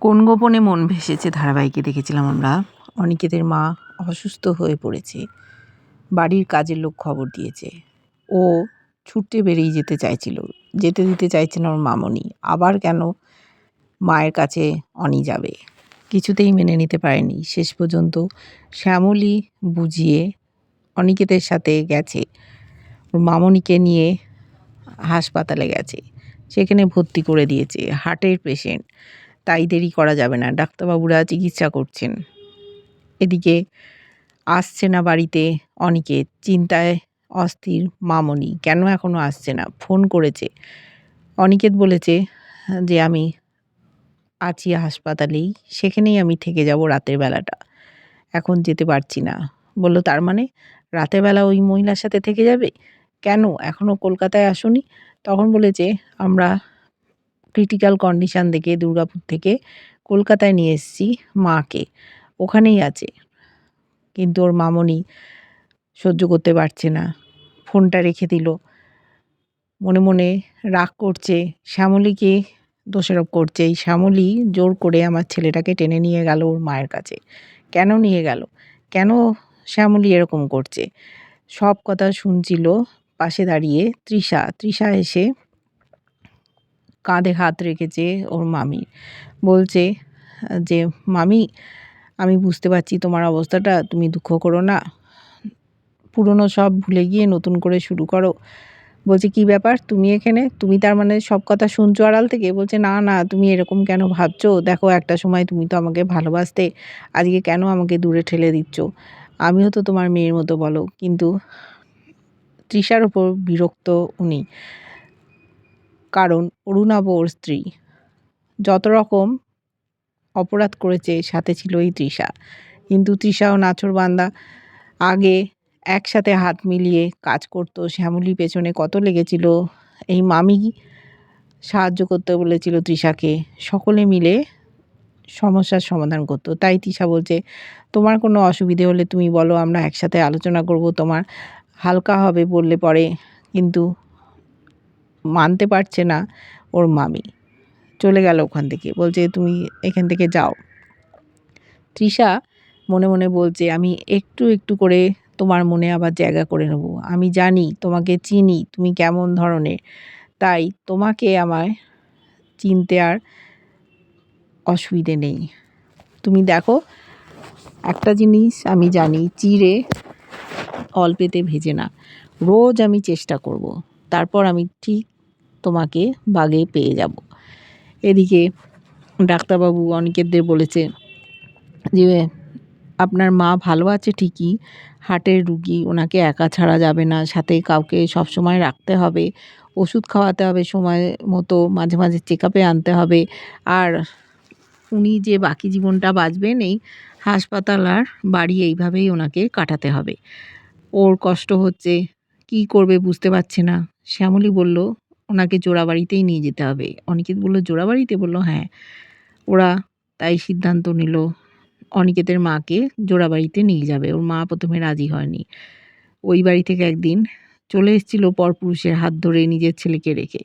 কোন গোপনে মন ভেসেছে ধারাবাহিকে দেখেছিলাম আমরা? অনিকেতের মা অসুস্থ হয়ে পড়েছে। বাড়ির কাজের লোক খবর দিয়েছে। ও ছুটতে বেরিয়ে যেতে চাইছিল। যেতে দিতে চাইছে না ওর মামনি। আবার কেন মায়ের কাছে অনি যাবে? কিছুতেই মেনে নিতে পারেনি। শেষ পর্যন্ত শ্যামলী বুঝিয়ে অনিকেতের সাথে গেছে। ওর মামনিকে নিয়ে হাসপাতালে গেছে। সেখানে ভর্তি করে দিয়েছে। হার্টের পেশেন্ট। তাই দেরি করা যাবে না। ডাক্তারবাবুরা চিকিৎসা করছেন। এদিকে আসছে না বাড়িতে অনিকেত চিন্তায় অস্থির মামনি। কেন এখনও আসছে না? ফোন করেছে। অনিকেত বলেছে যে, আমি আছি হাসপাতালেই। সেখানেই আমি থেকে যাব রাতের বেলাটা। এখন যেতে পারছি না। বলল, তার মানে রাতের বেলা ওই মহিলার সাথে থেকে যাবে? কেন? এখনও কলকাতায় আসুনি? তখন বলেছে, আমরা ক্রিটিক্যাল কন্ডিশান দেখে, দুর্গাপুর থেকে কলকাতায় নিয়ে এসেছি মাকে। ওখানেই আছে। কিন্তু ওর মামনি সহ্য করতে পারছে না। ফোনটা রেখে দিল। মনে মনে রাগ করছে। শ্যামলীকে দোষারোপ করছে। এই শ্যামলী জোর করে আমার ছেলেটাকে টেনে নিয়ে গেল ওর মায়ের কাছে। কেন নিয়ে গেল? কেন শ্যামলী এরকম করছে? সব কথা শুনছিল পাশে দাঁড়িয়ে তৃষা। তৃষা এসে কাঁধে হাত রেখেছে ওর মামি। বলছে, যে, মামি, আমি বুঝতে পারছি তোমার অবস্থাটা, তুমি দুঃখ করো না। পুরনো সব ভুলে গিয়ে নতুন করে শুরু করো। বলছে, কি ব্যাপার? তুমি এখানে? তুমি তার মানে সব কথা শুনছো আড়াল থেকে? বলছে, না না, তুমি এরকম কেন ভাবছ? দেখো, একটা সময় তুমি তো আমাকে ভালোবাসতে, আজকে কেন আমাকে দূরে ঠেলে দিচ্ছ? আমিও তো তোমার মেয়ের মতো বলো। কিন্তু তৃষার ওপর বিরক্ত উনি। কারণ অরুণাব ওর স্ত্রী। যত রকম অপরাধ করেছে, সাথে ছিল এই তৃষা। কিন্তু তৃষা ও নাচর বান্দা আগে একসাথে হাত মিলিয়ে কাজ করতো। শ্যামলি পেছনে কত লেগেছিল, এই মামি সাহায্য করতে বলেছিল তৃষাকে। সকলে মিলে সমস্যার সমাধান করতো। তাই তৃষা বলছে, তোমার কোনো অসুবিধে হলে তুমি বলো, আমরা একসাথে আলোচনা করব। তোমার হালকা হবে বললে পরে। কিন্তু মানতে পারছে না ওর মামি। চলে গেল ওখান থেকে, বলছে, তুমি এখান থেকে যাও। তৃষা মনে মনে বলছে, আমি একটু একটু করে তোমার মনে আবার জায়গা করে নেব। আমি জানি, তোমাকে চিনি, তুমি কেমন ধরনের। তাই তোমাকে আমায় চিনতে আর অসুবিধে নেই। তুমি দেখো, একটা জিনিস আমি জানি, চিড়ে অল্পেতে ভেজে না। রোজ আমি চেষ্টা করব। তারপর আমি ঠিক তোমাকে বাগে পেয়ে যাব। এদিকে ডাক্তারবাবু অনিকেতদের বলেছে যে, আপনার মা ভালো আছে ঠিকই, হার্টের রুগী, ওনাকে একা ছাড়া যাবে না, সাথে কাউকে সব সময় রাখতে হবে, ওষুধ খাওয়াতে হবে সময় মতো, মাঝে মাঝে চেক আপে আনতে হবে, আর উনি যে বাকি জীবনটা বাঁচবেন, এই হাসপাতাল আর বাড়ি এইভাবেই ওনাকে কাটাতে হবে। ওর কষ্ট হচ্ছে, কি করবে বুঝতে পারছে না। শ্যামলী বলল, ওনাকে জোড়াবাড়িতেই নিয়ে যেতে হবে। অনিকেত বলল, জোড়াবাড়িতে? বলল হ্যাঁ। ওরা তাই সিদ্ধান্ত নিল, অনিকেতের মাকে জোড়াবাড়িতে নিয়ে যাবে। ওর মা প্রথমে রাজি হয়নি। ওই বাড়ি থেকে একদিন চলে এসেছিল পরপুরুষের হাত ধরে নিজের ছেলেকে রেখে।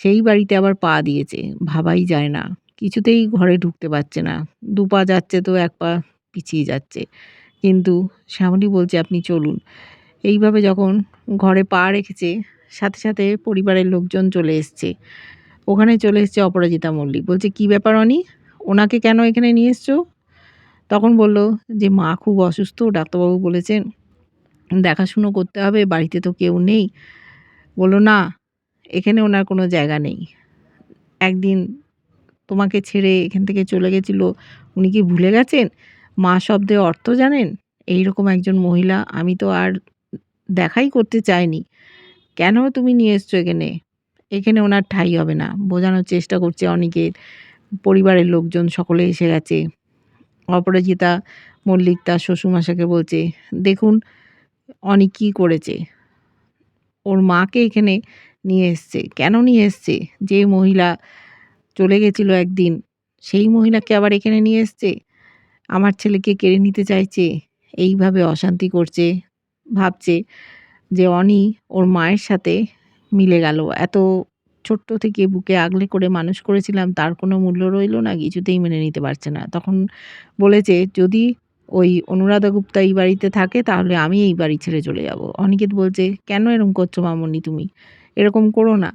সেই বাড়িতে আবার পা দিয়েছে, ভাবাই যায় না। কিছুতেই ঘরে ঢুকতে পারছে না। দু পা যাচ্ছে তো, এক পা পিছিয়ে যাচ্ছে। কিন্তু শ্যামলী বলছে, আপনি চলুন। এইভাবে যখন ঘরে পা রেখেছে সাথে সাথে পরিবারের লোকজন চলে এসছে। ওখানে চলে এসছে অপরাজিতা মল্লিক। বলছে, কি ব্যাপার অনি? ওনাকে কেন এখানে নিয়ে এসছো? তখন বলল যে, মা খুব অসুস্থ। ডাক্তারবাবু বলেছেন, দেখাশুনো করতে হবে, বাড়িতে তো কেউ নেই। বলল, না, এখানে ওনার কোনো জায়গা নেই। একদিন তোমাকে ছেড়ে এখান থেকে চলে গেছিল, উনি কি ভুলে গেছেন? মা শব্দে অর্থ জানেন? এই রকম একজন মহিলা, আমি তো আর দেখাই করতে চাইনি। কেন তুমি নিয়ে এসছো এখানে? এখানে ওনার ঠাই হবে না। বোঝানোর চেষ্টা করছে অনেকের পরিবারের লোকজন সকলে এসে গেছে। অপরাজিতা মল্লিক তার শ্বশুরমশাকে বলছে, দেখুন অনেক কী করেছে? ওর মাকে এখানে নিয়ে এসছে। কেন নিয়ে এসছে? যে মহিলা চলে গেছিল একদিন, সেই মহিলাকে আবার এখানে নিয়ে এসছে? আমার ছেলেকে কেড়ে নিতে চাইছে। এইভাবে অশান্তি করছে, ভাবছে। যে অনি ওর মায়ের সাথে মিলে গেল। এত ছোট্ট থেকে বুকে আগলে করে মানুষ করেছিলাম, তার কোনো মূল্য রইল না, কিছুতেই মেনে নিতে পারছে না। তখন বলেছে, যদি ওই অনুরাধা গুপ্তা এই বাড়িতে থাকে, তাহলে আমি এই বাড়ি ছেড়ে চলে যাব। অনিকেত বলছে, কেন এরকম করছ মামনি তুমি? এরকম করো না।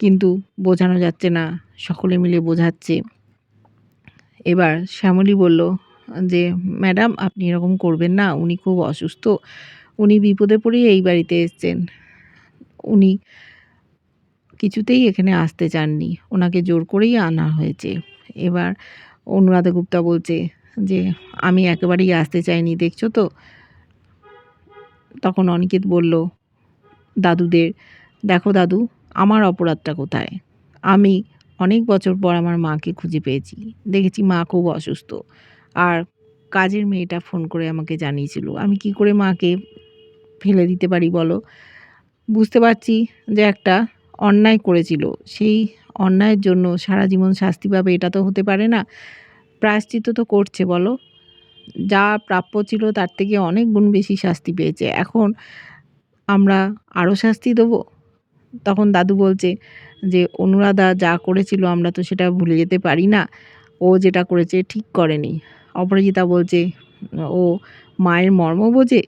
কিন্তু বোঝানো যাচ্ছে না, সকলে মিলে বোঝাচ্ছে। এবার শ্যামলী বলল, যে, ম্যাডাম, আপনি এরকম করবেন না, উনি খুব অসুস্থ। উনি বিপদে পড়েই এই বাড়িতে এসছেন। উনি কিছুতেই এখানে আসতে চাননি। ওনাকে জোর করেই আনা হয়েছে। এবার অনুরাধা গুপ্তা বলছে যে, আমি একেবারেই আসতে চাইনি, দেখছ তো? তখন অনিকেত বলল, দাদুদের, দেখো দাদু, আমার অপরাধটা কোথায়? আমি অনেক বছর পর আমার মাকে খুঁজে পেয়েছি। দেখেছি মা খুব অসুস্থ। আর কাজের মেয়েটা ফোন করে আমাকে জানিয়েছিল। আমি কি করে মাকে ফেলে দিতে পারি বলো? বুঝতে পারছি যে একটা অন্যায় করেছিল। সেই অন্যায়ের জন্য সারা জীবন শাস্তি পাবে এটা তো হতে পারে না। প্রায়শ্চিত্ত তো করছে বলো। যা প্রাপ্য ছিল তার থেকে অনেক গুণ বেশি শাস্তি পেয়েছে। এখন আমরা আরও শাস্তি দেবো? তখন দাদু বলছে যে, অনুরাধা যা করেছিল আমরা তো সেটা ভুলে যেতে পারি না। ও যেটা করেছে ঠিক করেনি। অপরাজিতা বলছে, ও মায়ের মর্ম বোঝে?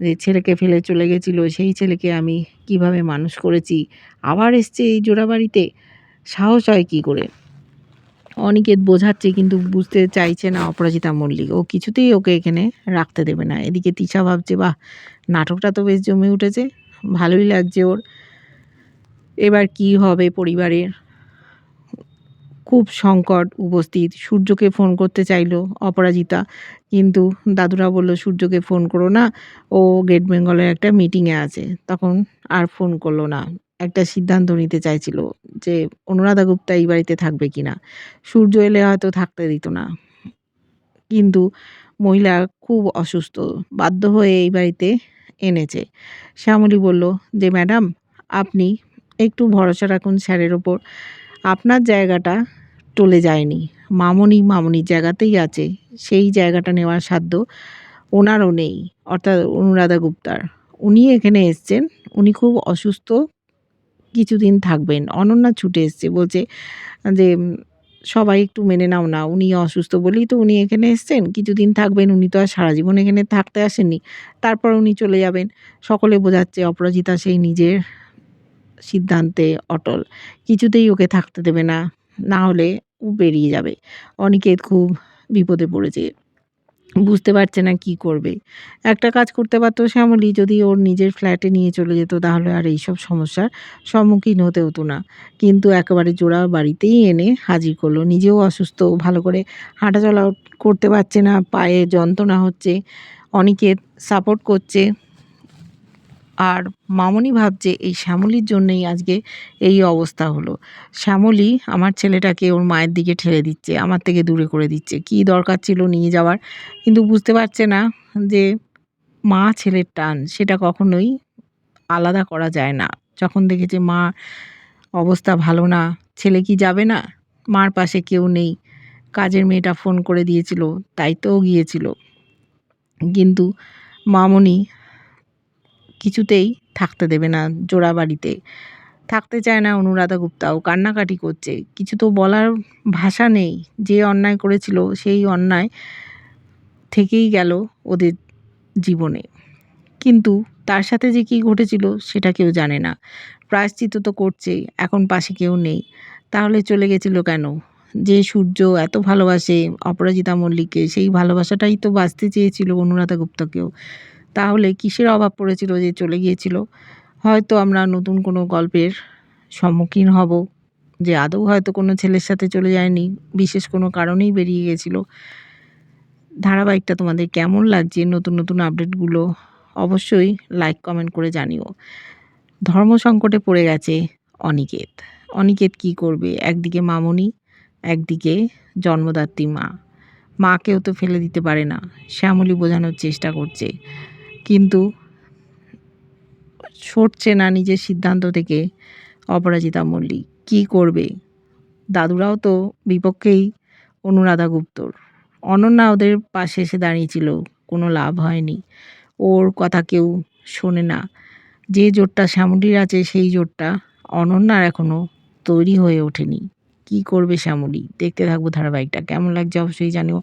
যে ছেলেকে ফেলে চলে গেছিল, সেই ছেলেকে আমি কীভাবে মানুষ করেছি? আবার এসছে এই জোড়াবাড়িতে। সাহস হয় কী করে? অনিকেত বোঝাচ্ছে কিন্তু বুঝতে চাইছে না অপরাজিতা মল্লিক। ও কিছুতেই ওকে এখানে রাখতে দেবে না। এদিকে তিশা ভাবছে, বাহ, নাটকটা তো বেশ জমে উঠেছে। ভালোই লাগছে ওর। এবার কি হবে পরিবারের? খুব সংকট উপস্থিত। সূর্যকে ফোন করতে চাইলো অপরাজিতা। কিন্তু দাদুরা বলল, সূর্যকে ফোন করো না, ও গেট বেঙ্গলের একটা মিটিংয়ে আছে। তখন আর ফোন করল না। একটা সিদ্ধান্ত নিতে চাইছিল যে অনুরাধা গুপ্তা এই বাড়িতে থাকবে কি না সূর্য এলে হয়তো থাকতে দিত না। কিন্তু মহিলা খুব অসুস্থ, বাধ্য হয়ে এই বাড়িতে এনেছে। শ্যামলী বলল, যে ম্যাডাম, আপনি একটু ভরসা রাখুন স্যারের ওপর। আপনার জায়গাটা টলে যায়নি। মামনি মামনির জায়গাতেই আছে। সেই জায়গাটা নেওয়ার সাধ্য ওনারও নেই, অর্থাৎ অনুরাধা গুপ্তার। উনি এখানে এসছেন, উনি খুব অসুস্থ কিছুদিন থাকবেন। অনন্যা ছুটে এসছে, বলছে যে সবাই একটু মেনে নাও না, উনি অসুস্থ বলেই তো উনি এখানে এসছেন। কিছুদিন থাকবেন, উনি তো আর সারা জীবন এখানে থাকতে আসেননি। তারপর উনি চলে যাবেন। সকলে বোঝাচ্ছে অপরাজিতা সেই নিজের সিদ্ধান্তে অটল। কিছুতেই ওকে থাকতে দেবে না না হলে ও বেরিয়ে যাবে। অনিকেত খুব বিপদে পড়েছে। বুঝতে পারছে না কি করবে। একটা কাজ করতে পারতো শ্যামলী, যদি ওর নিজের ফ্ল্যাটে নিয়ে চলে যেত তাহলে আর এইসব সমস্যার সম্মুখীন হতে হতো না। কিন্তু একেবারে জোড়া বাড়িতেই এনে হাজির করল। নিজেও অসুস্থ, ভালো করে হাঁটাচলা করতে পারছে না, পায়ে যন্ত্রণা হচ্ছে। অনিকেত সাপোর্ট করছে। আর মামনি ভাবছে এই শ্যামলির জন্যই আজকে এই অবস্থা হলো। শ্যামলি আমার ছেলেটাকে ওর মায়ের দিকে ঠেলে দিচ্ছে, আমার থেকে দূরে করে দিচ্ছে। কি দরকার ছিল নিয়ে যাওয়ার? কিন্তু বুঝতে পারছে না যে মা ছেলের টান, সেটা কখনোই আলাদা করা যায় না। যখন দেখেছে মা, অবস্থা ভালো না, ছেলে কি যাবে না? মার পাশে কেউ নেই। কাজের মেয়েটা ফোন করে দিয়েছিল, তাই তো গিয়েছিল। কিন্তু মামনি কিছুতেই থাকতে দেবে না জোড়া বাড়িতে। থাকতে চায় না অনুরাধা গুপ্তাও কান্নাকাটি করছে। কিছু তো বলার ভাষা নেই। যে অন্যায় করেছিল সেই অন্যায় থেকেই গেল ওদের জীবনে। কিন্তু তার সাথে যে কী ঘটেছিল সেটা কেউ জানে না। প্রায়শ্চিত তো করছেই এখন পাশে কেউ নেই। তাহলে চলে গেছিল কেন? যে সূর্য এত ভালোবাসে অপরাজিতা মল্লিককে, সেই ভালোবাসাটাই তো বাঁচতে চেয়েছিল অনুরাধা গুপ্তকেও। তাহলে কিসের অভাব পড়েছিল যে চলে গিয়েছিল? হয়তো আমরা নতুন কোনো গল্পের সম্মুখীন হব, যে আদৌ হয়তো কোনো ছেলের সাথে চলে যায়নি, বিশেষ কোনো কারণেই বেরিয়ে গেছিল। ধারাবাহিকটা তোমাদের কেমন লাগছে? নতুন নতুন আপডেটগুলো অবশ্যই লাইক কমেন্ট করে জানিও। ধর্ম সংকটে পড়ে গেছে অনিকেত। অনিকেত কি করবে? একদিকে মামনি, একদিকে জন্মদাত্রী মা। মাকেও তো ফেলে দিতে পারে না। শ্যামলী বোঝানোর চেষ্টা করছে। কিন্তু সরছে না নিজের সিদ্ধান্ত থেকে অপরাজিতা মল্লিক। কী করবে? দাদুরাও তো বিপক্ষেই অনুরাধা গুপ্তর। অনন্যা ওদের পাশে এসে দাঁড়িয়েছিল, কোনো লাভ হয়নি। ওর কথা কেউ শোনে না। যে জোরটা শ্যামলির আছে, সেই জোরটা অনন্যার এখনও তৈরি হয়ে ওঠেনি। কি করবে শ্যামলী? দেখতে থাকব ধারাবাহিকটা। কেমন লাগছে অবশ্যই জানিও।